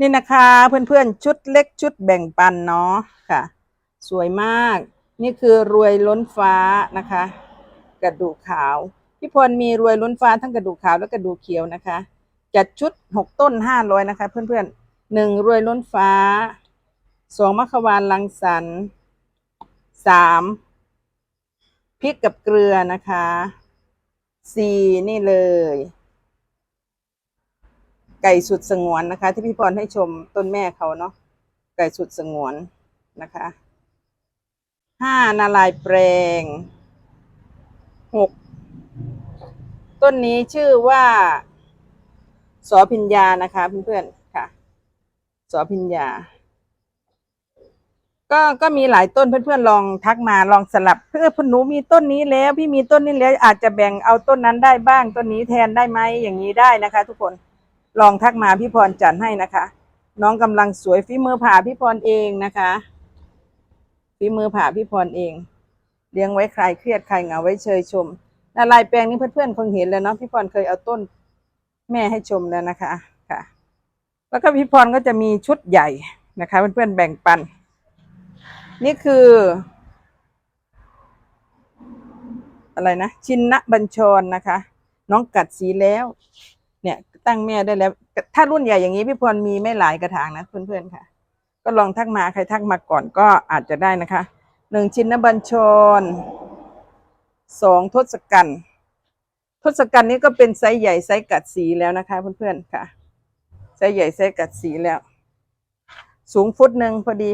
นี่นะคะ เพื่อนๆ ชุดเล็กชุดแบ่งปันเนาะค่ะ สวยมาก นี่คือรวยล้นฟ้านะคะ กระดูกขาวพี่พรมีรวยล้นฟ้าทั้งกระดูกขาวและกระดูกเขียวนะคะ จัดชุดหกต้นห้าร้อยนะคะ เพื่อนๆหนึ่งรวยล้นฟ้าสองมัคควานลังสรรสามพริกกับเกลือนะคะสี่นี่เลย ไก่สุดสงวนนะคะ ที่พี่พรให้ชมต้นแม่เขาเนาะไก่สุดสงวนนะคะห้านาลายแปลงหกต้นนี้ชื่อว่าสอพิญญานะคะเพื่อนๆค่ะ สอพิญญา ก็ก็มีหลายต้นเพื่อนๆลองทักมาลองสลับเพื่อพนหนูมีต้นนี้แล้ว พี่มีต้นนี้แล้วอาจจะแบ่งเอาต้นนั้นได้บ้าง ต้นนี้แทนได้ไหมอย่างนี้ได้นะคะ ทุกคน ลองทักมาพี่พรจัดให้นะคะ น้องกำลังสวยฝีมือผ่าพี่พรเองนะคะฝีมือผ่าพี่พรเอง เลี้ยงไว้คลายเครียดคลายเหงาไว้เชยชมนาลายแปลงนี้เพื่อนๆคงเห็นแล้วเนาะพี่พรเคยเอาต้นแม่ให้ชมแล้วนะคะค่ะ แล้วก็พี่พรก็จะมีชุดใหญ่นะคะ เพื่อนๆแบ่งปัน นี่คือ อะไรนะ ชินนะบัญชรนะคะ น้องกัดสีแล้ว เนี่ย ตั้งแม่ได้แล้ว ถ้ารุ่นใหญ่อย่างนี้พี่พรมีไม่หลายกระถางนะเพื่อนๆค่ะ ก็ลองทักมาใครทักมาก่อนก็อาจจะได้นะคะหนึ่งชินนบัญชรสองทศกัณฐ์ทศกัณฐ์นี้ก็เป็นไซส์ใหญ่ไซส์กัดสีแล้วนะคะ เพื่อนๆค่ะไซส์ใหญ่ไซส์กัดสีแล้ว สูงฟุตหนึ่งพอดี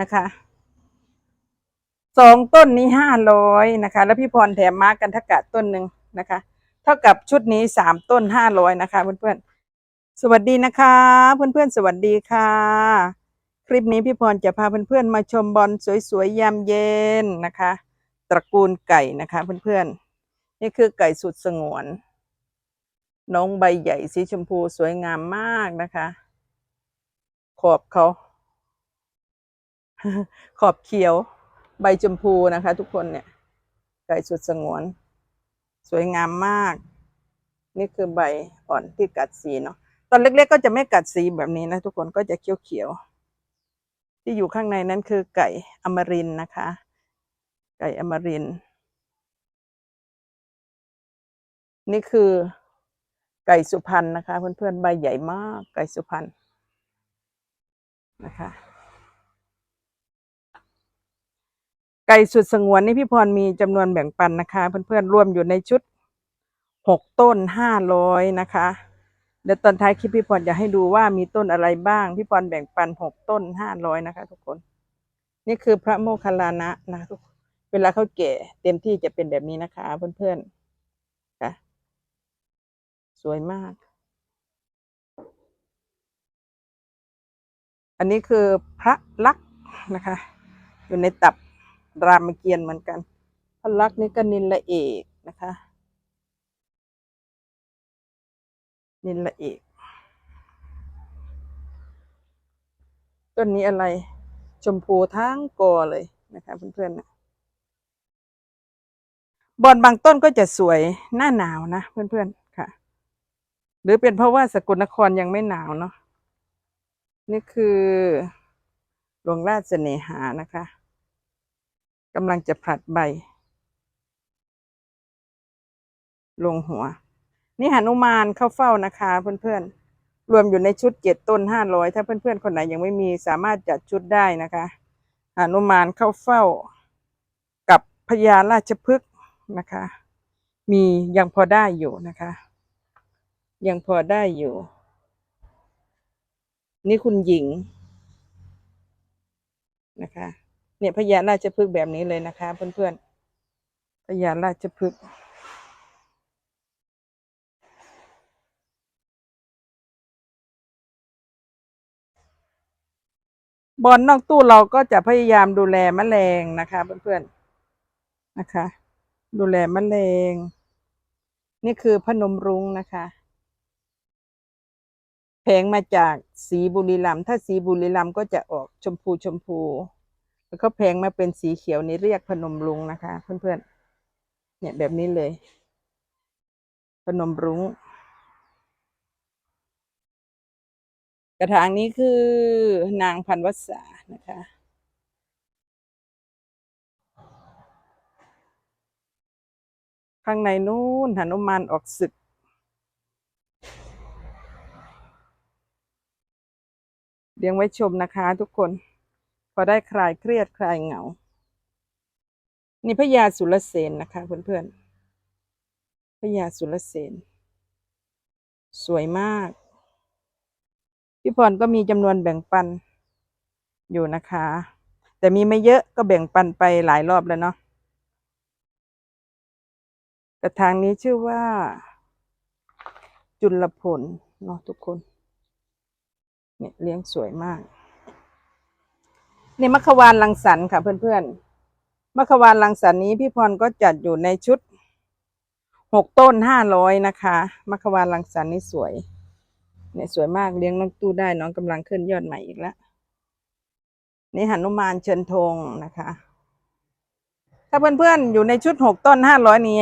นะคะสองต้นนี้ห้าร้อยนะคะ แล้วพี่พรแถมมากันทกะต้นหนึ่งนะคะ ท่ากับชุดนี้สามต้นห้าร้อยนะคะ เพื่อนๆ สวัสดีนะคะ เพื่อนๆ สวัสดีค่ะ คลิปนี้พี่พรจะพาเพื่อนๆ มาชมบอลสวยๆ ยามเย็นนะคะ ตระกูลไก่นะคะเพื่อนๆ นี่คือไก่สุดสงวน น้องใบใหญ่สีชมพูสวยงามมากนะคะ ขอบเขา ขอบเขียว ใบชมพูนะคะ ทุกคนเนี่ย ไก่สุดสงวน สวยงามมาก นี่คือใบอ่อนที่กัดสีเนาะตอนเล็กๆก็จะไม่กัดสีแบบนี้นะทุกคนก็จะเขียวๆที่อยู่ข้างในนั้นคือไก่อมรินนะคะ ไก่อมริน นี่คือไก่สุพรรณนะคะ เพื่อนๆใบใหญ่มากไก่สุพรรณนะคะ ไก่สุดสงวนนี่พี่พรมีจำนวนแบ่งปันนะคะ เพื่อนๆร่วมอยู่ในชุดหกต้นห้าร้อยนะคะเดี๋ยวตอนท้ายคลิปพี่พรจะให้ดูว่ามีต้นอะไรบ้าง พี่พรแบ่งปันหกต้นห้าร้อยนะคะ ทุกคน นี่คือพระโมคคัลลานะนะทุกเวลาเขาแก่เต็มที่จะเป็นแบบนี้นะคะ เพื่อนๆค่ะสวยมาก อันนี้คือพระลักษณ์นะคะ อยู่ในตับ รามเกียรติ์เหมือนกันพระลักษณ์นี่ก็นินละเอกนะคะ นินละเอกต้นนี้อะไรชมพูทั้งกอเลยนะคะเพื่อนๆนะบอนบางต้นก็จะสวยหน้าหนาวนะเพื่อนๆค่ะ หรือเป็นเพราะว่าสกลนครยังไม่หนาวเนาะนี่คือหลวงราชเสน่หานะคะ กำลังจะผลัดใบ ลงหัว นี่หนุมานเข้าเฝ้านะคะเพื่อนๆ รวมอยู่ในชุดเจ็ดต้นห้าร้อยถ้าเพื่อนๆ คนไหนยังไม่มีสามารถจัดชุดได้นะคะหนุมานเข้าเฝ้า กับพญาราชพฤกษ์นะคะ มียังพอได้อยู่นะคะ ยังพอได้อยู่ นี่คุณหญิงนะคะ เนี่ยพญาราชพฤกษ์แบบนี้เลยนะคะ เพื่อนๆพญาราชพฤกษ์บอลนอกตู้เราก็จะพยายามดูแลมแมลงนะคะเพื่อนๆนะคะ ดูแลมแมลง นี่คือพนมรุ้งนะคะแผงมาจากสีบุรีรัมย์ถ้าสีบุรีรัมย์ก็จะออกชมพูชมพู แล้วก็แผงมาเป็นสีเขียวนี่เรียกพนมรุ้งนะคะ เพื่อนๆ เนี่ยแบบนี้เลย พนมรุ้ง กระถางนี้คือนางพันวัษานะคะข้างในนู้นหนุมานออกศึก เลี้ยงไว้ชมนะคะทุกคน อได้คลายเครียดคลายเหงา นี่พญาสุรเสนนะคะเพื่อนๆพญาสุรเสนสวยมาก พี่พรก็มีจำนวนแบ่งปันอยู่นะคะ แต่มีไม่เยอะก็แบ่งปันไปหลายรอบแล้วเนาะกระถางนี้ชื่อว่า จุลพลเนาะทุกคน เนี่ยเลี้ยงสวยมาก นี่มัคควานลังสรรค์ค่ะเพื่อนๆมัคควานลังสรรค์นี้พี่พรก็จัดอยู่ในชุดหกต้นห้าร้อยนะคะมัคควานลังสรรค์นี่สวยเนี่ยสวยมากเลี้ยงน้องตู้ได้น้องกำลังขึ้นยอดใหม่อีกแล้วนี่หนุมานเชิญธงนะคะ ถ้าเพื่อนๆอยู่ในชุดหกต้นห้าร้อยนี้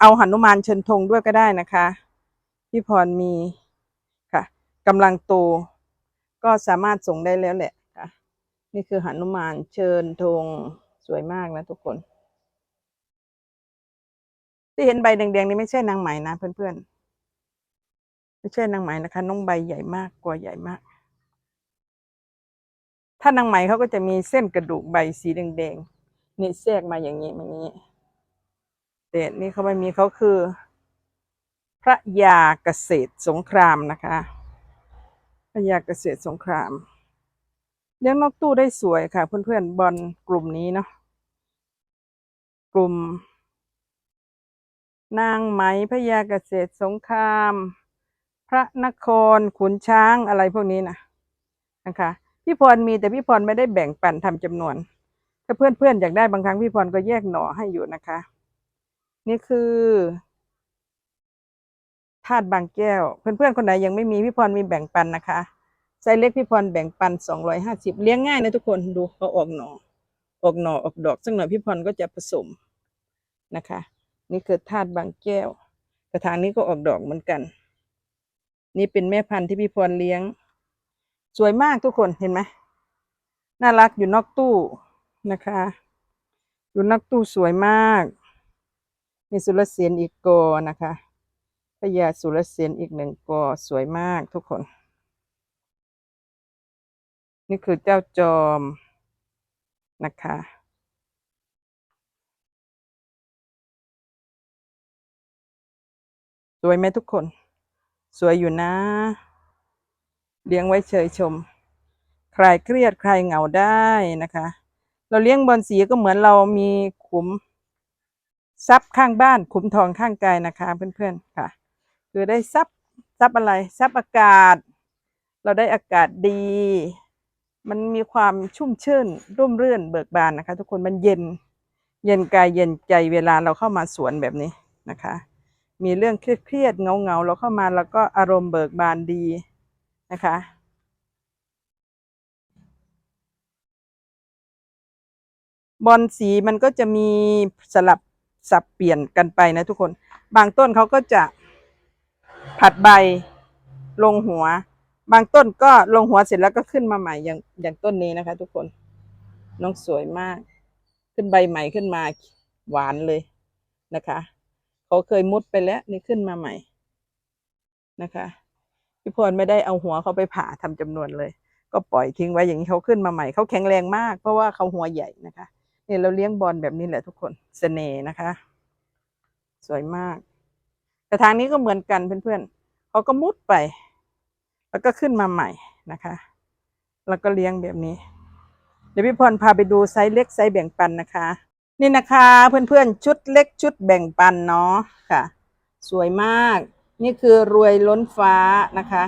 เอาหนุมานเชิญธงด้วยก็ได้นะคะพี่พรมีค่ะกำลังโตก็สามารถส่งได้แล้วแหละ นี่คือหนุมานเชิญธงสวยมากนะทุกคน ที่เห็นใบแดงๆนี่ไม่ใช่นางไหมนะเพื่อนๆไม่ใช่นางไหมนะคะน้องใบใหญ่มากกว่าใหญ่มาก ถ้านางไหมเขาก็จะมีเส้นกระดูกใบสีแดงๆนี่แทรกมาอย่างนี้อย่างนี้แต่นี่เขาไม่มีเขาคือ พระยาเกษตรสงครามนะคะ พระยาเกษตรสงคราม เลี้ยงนกตู้ได้สวยค่ะ เพื่อนๆบอลกลุ่มนี้เนาะกลุ่ม นางไหมพระยาเกษตรสงคราม พระนครขุนช้างอะไรพวกนี้นะนะคะพี่พรมีแต่พี่พรไม่ได้แบ่งปันทำจำนวน ถ้าเพื่อนๆอยากได้บางครั้งพี่พรก็แยกหน่อให้อยู่นะคะ นี่คือธาตุบางแก้ว เพื่อนๆคนไหนยังไม่มีพี่พรมีแบ่งปันนะคะ ไซส์เล็กพี่พรแบ่งปันสองร้อยห้าสิบเลี้ยงง่ายนะทุกคนดูเขาออกหน่อออกหน่อออกดอกสักหน่อยพี่พรก็จะผสมนะคะ นี่คือธาตุบางแก้ว กระถางนี้ก็ออกดอกเหมือนกัน นี่เป็นแม่พันธุ์ที่พี่พรเลี้ยง สวยมากทุกคนเห็นไหมน่ารักอยู่นอกตู้นะคะ อยู่นอกตู้สวยมาก มีสุรเสียนอีกกอนะคะพญาสุรเสียนอีกหนึ่งกอสวยมากทุกคน นี่คือเจ้าจอมนะคะ สวยไหมทุกคน สวยอยู่นะ เลี้ยงไว้เฉยชม ใคลายเครียดใคลายเหงาได้นะคะ เราเลี้ยงบอลสีก็เหมือนเรามีขุมทรัพย์ข้างบ้านขุมทองข้างกายนะคะเพื่อนๆค่ะ คือได้ทรัพย์ทรัพย์อะไรทรัพย์อากาศ เราได้อากาศดี มันมีความชุ่มชื่นร่มรื่นเบิกบานนะคะ ทุกคนมันเย็น เย็นกายเย็นใจเวลาเราเข้ามาสวนแบบนี้นะคะ มีเรื่องเครียดๆเงาๆเราเข้ามาแล้วก็อารมณ์เบิกบานดีนะคะบอลสีมันก็จะมีสลับสับเปลี่ยนกันไปนะทุกคน บางต้นเขาก็จะผัดใบลงหัว บางต้นก็ลงหัวเสร็จแล้วก็ขึ้นมาใหม่อย่างอย่างต้นนี้นะคะ ทุกคนน้องสวยมาก ขึ้นใบใหม่ขึ้นมาหวานเลยนะคะเขาเคยมุดไปแล้วนี่ขึ้นมาใหม่นะคะพี่พรไม่ได้เอาหัวเขาไปผ่าทำจำนวนเลย ก็ปล่อยทิ้งไว้อย่างนี้เขาขึ้นมาใหม่เขาแข็งแรงมาก เพราะว่าเขาหัวใหญ่นะคะเนี่ยเราเลี้ยงบอลแบบนี้แหละทุกคนเสน่ห์นะคะ สวยมากกระถางนี้ก็เหมือนกันเพื่อนๆเขาก็มุดไป แล้วก็ขึ้นมาใหม่นะคะ แล้วก็เลี้ยงแบบนี้ เดี๋ยวพี่พรพาไปดูไซส์เล็กไซส์แบ่งปันนะคะ นี่นะคะเพื่อนๆชุดเล็กชุดแบ่งปันเนาะค่ะ สวยมาก นี่คือรวยล้นฟ้านะคะ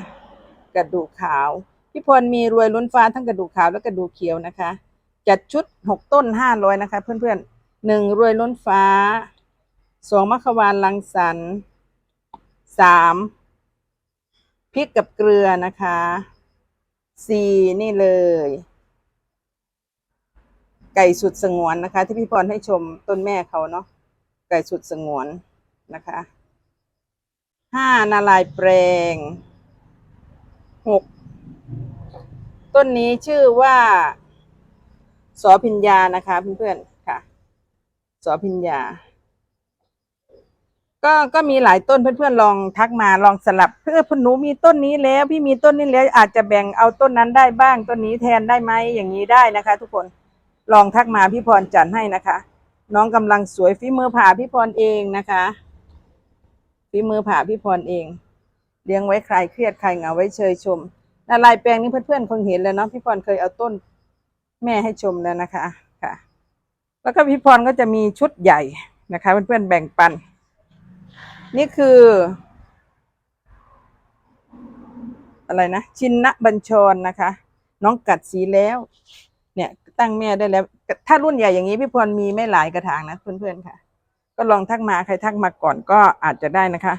กระดูกขาวพี่พรมีรวยล้นฟ้าทั้งกระดูกขาวและกระดูกเขียวนะคะ จัดชุดหกต้นห้าร้อยนะคะ เพื่อนๆหนึ่งรวยล้นฟ้าสองมะขวานลังสรรค์สาม พริกกับเกลือนะคะสี่นี่เลย ไก่สุดสงวนนะคะ ที่พี่พรให้ชมต้นแม่เขาเนาะไก่สุดสงวนนะคะห้านาลายแปลงหกต้นนี้ชื่อว่าสอพิญญานะคะเพื่อนๆค่ะ สอพิญญา ก็ก็มีหลายต้นเพื่อนๆลองทักมาลองสลับเพื่อพนหนูมีต้นนี้แล้ว พี่มีต้นนี้แล้วอาจจะแบ่งเอาต้นนั้นได้บ้างต้นนี้แทนได้ไหมอย่างนี้ได้นะคะ ทุกคนลองทักมาพี่พรจัดให้นะคะ น้องกำลังสวยฝีมือผ่าพี่พรเองนะคะฝีมือผ่าพี่พรเอง เลี้ยงไว้คลายเครียดคลายเหงาไว้เชยชมนาลายแปลงนี้เพื่อนๆคงเห็นแล้วเนาะพี่พรเคยเอาต้นแม่ให้ชมแล้วนะคะค่ะ แล้วก็พี่พรก็จะมีชุดใหญ่นะคะ เพื่อนๆแบ่งปัน นี่คือ อะไรนะ ชินนะบัญชรนะคะ น้องกัดสีแล้ว เนี่ยตั้งแม่ได้แล้ว ถ้ารุ่นใหญ่อย่างนี้พี่พรมีไม่หลายกระถางนะเพื่อนๆค่ะ ก็ลองทักมาใครทักมาก่อนก็อาจจะได้นะคะ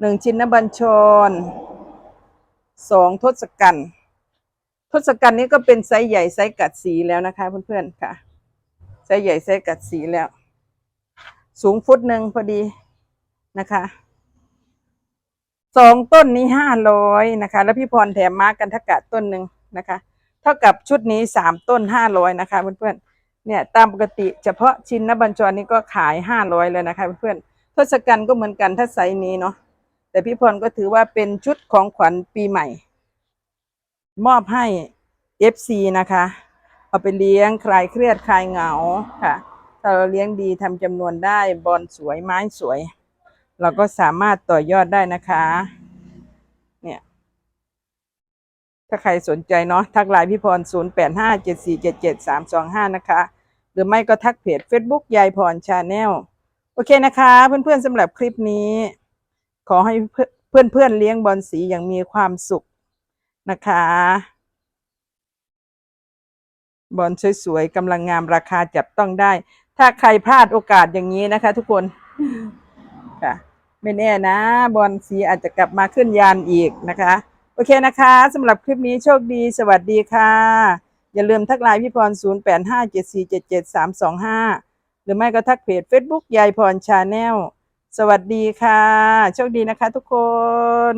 หนึ่งชินนะบัญชรสองทศกัณฐ์ทศกัณฐ์นี้ก็เป็นไซส์ใหญ่ไซส์กัดสีแล้วนะคะ เพื่อนๆค่ะไซส์ใหญ่ไซส์กัดสีแล้ว สูงฟุตหนึ่งพอดี นะคะสองต้นนี้ห้าร้อยนะคะ แล้วพี่พรแถมมากันทกะต้นหนึ่งนะคะ เท่ากับชุดนี้สามต้นห้าร้อยนะคะเพื่อนๆเนี่ยตามปกติเฉพาะชิ้นนบัญชรนี้ก็ขายห้าร้อยเลยนะคะเพื่อนๆทศกัณฐ์ก็เหมือนกันถ้าไซส์นี้เนาะแต่พี่พรก็ถือว่าเป็นชุดของขวัญปีใหม่ มอบให้ FC นะคะ เอาไปเลี้ยงคลายเครียดคลายเหงาค่ะถ้าเราเลี้ยงดีทำจำนวนได้บอลสวยไม้สวย เราก็สามารถต่อยอดได้นะคะ เนี่ย ถ้าใครสนใจเนาะทักไลน์พี่พร 0 8 5 7 4 7 7 3 2 5 นะคะ หรือไม่ก็ทักเพจ Facebook ยายพรชาแนลโอเคนะคะ เพื่อนๆสำหรับคลิปนี้ ขอให้เพื่อนๆเลี้ยงบอลสีอย่างมีความสุขนะคะ บอลสวยๆกำลังงามราคาจับต้องได้ ถ้าใครพลาดโอกาสอย่างนี้นะคะ ทุกคน ค่ะ ไม่แน่นะบอลสีอาจจะกลับมาขึ้นยานอีกนะคะ โอเคนะคะสำหรับคลิปนี้โชคดี สวัสดีค่ะ อย่าลืมทักไลน์พี่พร 0 8 5 7 4 7 7 3 2 5 หรือไม่ก็ทักเพจ Facebook ยายพรชาแนลสวัสดีค่ะ โชคดีนะคะทุกคน